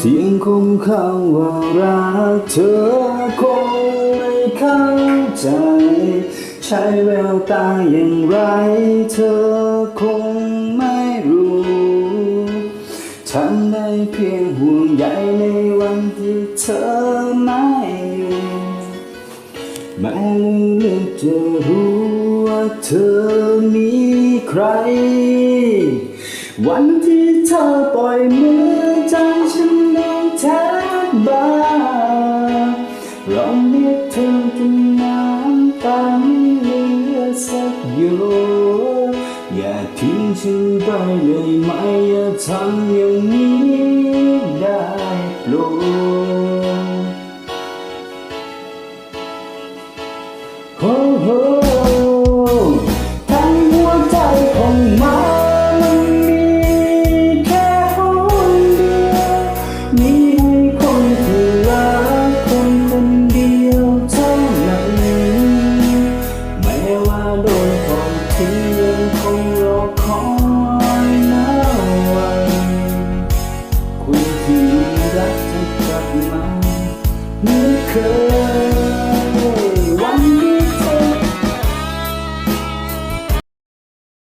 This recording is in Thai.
สียงคงคำว่ารักเธอคงไม่เข้าใจ ใช้แววตาอย่างไร เธอคงไม่รู้ทำได้เพียงห่วงใยในวันที่เธอไม่อยู่แม้ลึกจะรู้ว่าเธอมีใคร วันที่เธอปล่อยมือจฉัน สักหยดอย่าทิ้งฉันไปเลยไหมอย่าทำอย่างนี้ได้โปรดโอ้